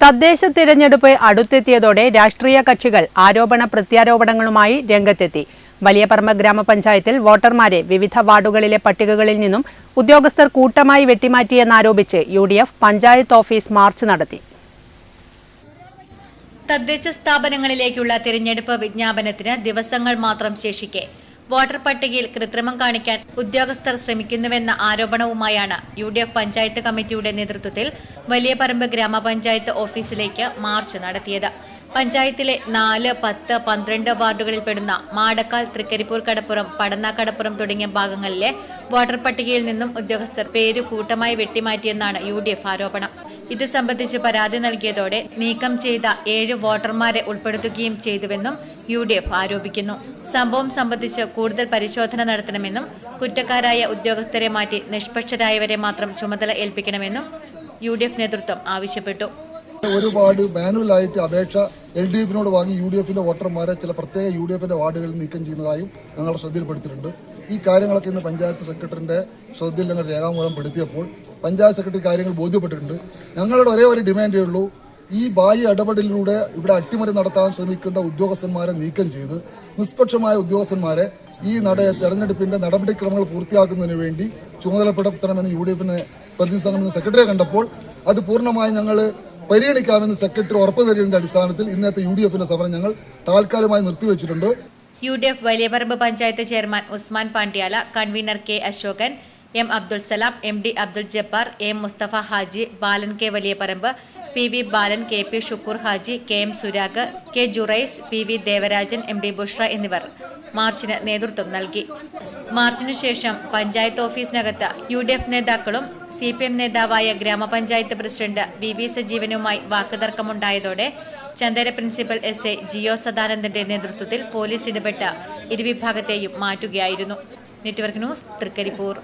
തദ്ദേശ തിരഞ്ഞെടുപ്പ് അടുത്തെത്തിയതോടെ രാഷ്ട്രീയ കക്ഷികൾ ആരോപണ പ്രത്യാരോപണങ്ങളുമായി രംഗത്തെത്തി. വലിയപറമ്പ് ഗ്രാമപഞ്ചായത്തിൽ വോട്ടർമാരെ വിവിധ വാർഡുകളിലെ പട്ടികകളിൽ നിന്നും ഉദ്യോഗസ്ഥർ കൂട്ടമായി വെട്ടിമാറ്റിയെന്നാരോപിച്ച് U D F panchayat office march നടത്തി. തദ്ദേശ സ്ഥാപനങ്ങളിലേക്കുള്ള തിരഞ്ഞെടുപ്പ് വിജ്ഞാപനത്തിന് ദിവസങ്ങൾ മാത്രം ശേഷിക്കെ വോട്ടർ പട്ടികയിൽ കൃത്രിമം കാണിക്കാൻ ഉദ്യോഗസ്ഥർ ശ്രമിക്കുന്നുവെന്ന ആരോപണവുമായാണ് യു ഡി എഫ് പഞ്ചായത്ത് കമ്മിറ്റിയുടെ നേതൃത്വത്തിൽ വലിയപറമ്പ് ഗ്രാമപഞ്ചായത്ത് ഓഫീസിലേക്ക് മാർച്ച് നടത്തിയത്. പഞ്ചായത്തിലെ നാല് പത്ത് പന്ത്രണ്ട് വാർഡുകളിൽ പെടുന്ന മാടക്കാൽ തൃക്കരിപ്പൂർ കടപ്പുറം പടന്ന കടപ്പുറം തുടങ്ങിയ ഭാഗങ്ങളിലെ വോട്ടർ പട്ടികയിൽ നിന്നും ഉദ്യോഗസ്ഥർ പേര് കൂട്ടമായി വെട്ടിമാറ്റിയെന്നാണ് യു ആരോപണം. ഇത് സംബന്ധിച്ച് പരാതി നൽകിയതോടെ നീക്കം ചെയ്ത ഏഴ് വോട്ടർമാരെ ഉൾപ്പെടുത്തുകയും ചെയ്തുവെന്നും യു ഡി എഫ് ആരോപിക്കുന്നു. സംഭവം സംബന്ധിച്ച് കൂടുതൽ പരിശോധന നടത്തണമെന്നും കുറ്റക്കാരായ ഉദ്യോഗസ്ഥരെ മാറ്റി നിഷ്പക്ഷരായവരെ മാത്രം ചുമതല ഏൽപ്പിക്കണമെന്നും യു ഡി എഫ് നേതൃത്വം ആവശ്യപ്പെട്ടു. ഒരുപാട് മാനുവലായിട്ട് അപേക്ഷ എൽ ഡി എഫിനോട് വാങ്ങി യു ഡി എഫിന്റെ വോട്ടർമാരെ ചില പ്രത്യേക യു ഡി എഫിന്റെ വാർഡുകളിൽ നീക്കം ചെയ്യുന്നതായും ഞങ്ങൾ ശ്രദ്ധയിൽപ്പെടുത്തിയിട്ടുണ്ട്. ഈ കാര്യങ്ങളൊക്കെ ഇന്ന് പഞ്ചായത്ത് സെക്രട്ടറിന്റെ ശ്രദ്ധയിൽ ഞങ്ങൾ രേഖാമൂലം പെടുത്തിയപ്പോൾ പഞ്ചായത്ത് സെക്രട്ടറി കാര്യങ്ങൾ ബോധ്യപ്പെട്ടിട്ടുണ്ട്. ഞങ്ങളുടെ ഒരേ ഒരു ഡിമാൻഡേ ഉള്ളൂ. ഈ ബാഹ്യ ഇടപെടലിലൂടെ ഇവിടെ അട്ടിമറി നടത്താൻ ശ്രമിക്കേണ്ട ഉദ്യോഗസ്ഥന്മാരെ നീക്കം ചെയ്ത് നിഷ്പക്ഷമായ ഉദ്യോഗസ്ഥന്മാരെ ഈ നട തെരഞ്ഞെടുപ്പിന്റെ നടപടിക്രമങ്ങൾ പൂർത്തിയാക്കുന്നതിന് വേണ്ടി ചുമതലപ്പെടുത്തണമെന്ന് യു ഡി എഫിനെ പ്രതിനിധി സംഘം സെക്രട്ടറിയെ കണ്ടപ്പോൾ അത് പൂർണമായി ഞങ്ങൾ പരിഗണിക്കാമെന്ന് സെക്രട്ടറി ഉറപ്പു നൽകിയതിന്റെ അടിസ്ഥാനത്തിൽ ഇന്നത്തെ യു ഡി എഫിന്റെ സമരം ഞങ്ങൾ താൽക്കാലികമായി നിർത്തിവെച്ചിട്ടുണ്ട്. U D F Valiyaparamba panchayat chairman Usman Pandyala convener K Ashokan M Abdul Salam M D Abdul Jabbar M Mustafa Haji Balan K Valiyaparamba P V Balan K P Shukkur Haji K M Surag K Juraiz P V Devarajan M D Bushra എന്നിവർ മാർച്ചിന് നേതൃത്വം നൽകി. മാർച്ചിനു ശേഷം പഞ്ചായത്ത് ഓഫീസിനകത്ത് U D F നേതാക്കളും C P M നേതാവായ ഗ്രാമപഞ്ചായത്ത് പ്രസിഡന്റ് വി വി സജീവനുമായി വാക്കുതർക്കമുണ്ടായതോടെ ചന്ദര പ്രിൻസിപ്പൽ എസ് എ ജിയോ സദാനന്ദന്റെ നേതൃത്വത്തിൽ പോലീസ് ഇടപെട്ട് ഇരുവിഭാഗത്തെയും മാറ്റുകയായിരുന്നു. Network news Trikaripur.